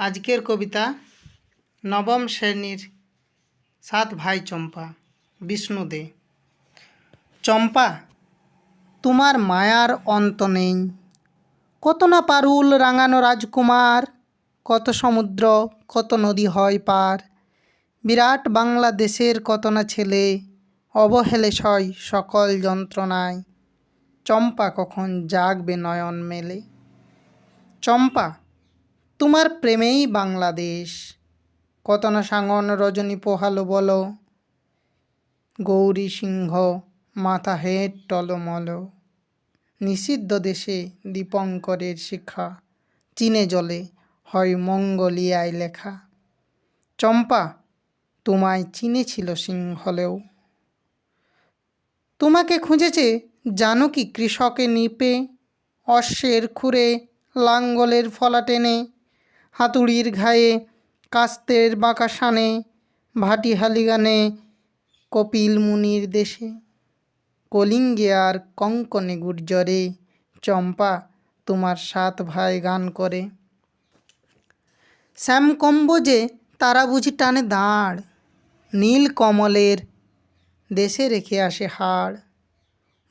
আজকের কবিতা নবম শ্রেণির সাত ভাই চম্পা, বিষ্ণু দে। চম্পা, তোমার মায়ার অন্ত নেই। কত না পারুল রাঙানো রাজকুমার, কত সমুদ্র, কত নদী হয় পার। বিরাট বাংলাদেশের কত না ছেলে, অবহেলে সয় সকল যন্ত্রণায়। চম্পা কখন জাগবে নয়ন মেলে। চম্পা তোমার প্রেমেই বাংলাদেশ। কত না সাঙন রজনী পোহালো বলো। গৌরী সিংহ, মাথা হেট টলমল। নিষিদ্ধ দেশে দীপঙ্করের শিখা। চীনে জলে হয় মঙ্গলিয়ায় লেখা। চম্পা, তোমায় চিনেছিল সিংহলেও। তোমাকে খুঁজেছে জানো কি কৃষকে নিপে? অশ্বের খুরে লাঙ্গলের ফলা টেনে। হাতুড়ির ঘায়ে, কাস্তের বাঁকা শানে ভাটি হালিগানে, কপিল মুনির দেশে, কলিঙ্গে আর কঙ্কনে গুর্জরে, চম্পা তোমার সাত ভাই গান করে। শ্যামকম্বজে তারা বুঝি টানে দাঁড়, নীল কমলের দেশে রেখে আসে হাড়।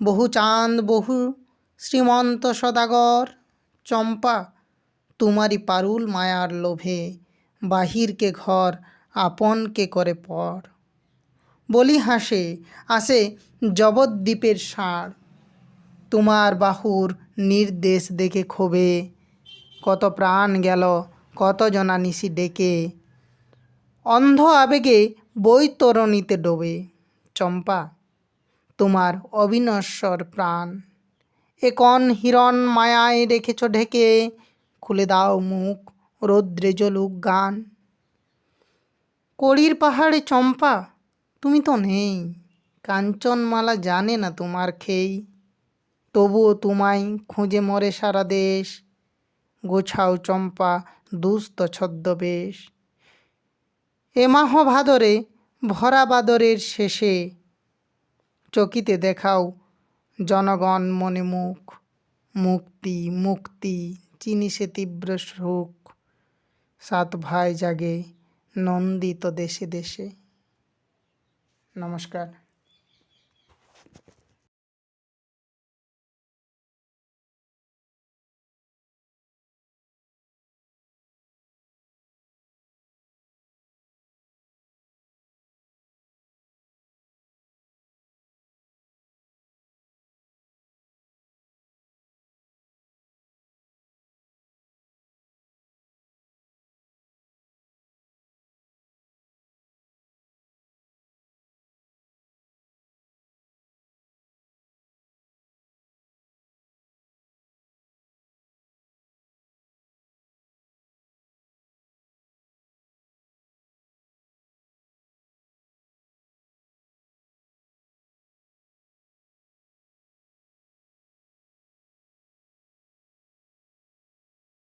বহু চাঁদ, বহু শ্রীমন্ত সদাগর, চম্পা তোমারই পারুল মায়ার লোভে, বাহিরকে ঘর, আপনকে করে পর। বলি হাসে, আসে জবদ্বীপের ষাঁড় তোমার বাহুর নির্দেশ দেখে ক্ষোভে, কত প্রাণ গেল, কত জনা নিশি ডেকে। অন্ধ আবেগে বৈতরণীতে ডোবে। চম্পা, তোমার অবিনশ্বর প্রাণ। এ কন হিরণ মায়ায় রেখেছ ঢেকে খুলে দাও মুখ, রৌদ্রে জলুক গান। কড়ির পাহাড়ে চম্পা, তুমি তো নেই। কাঞ্চনমালা জানে না তোমার খেই। তবুও তোমায় খুঁজে মরে সারা দেশ। গোছাও চম্পা দুস্থ ছদ্মবেশ। এমাহ ভাদরে, ভরা বাদরের শেষে, চকিতে দেখাও জনগণ মনে মুখ। মুক্তি মুক্তি। চিনি সে তীব্র শোক সাত ভাই জাগে নন্দিত দেশে দেশে। নমস্কার।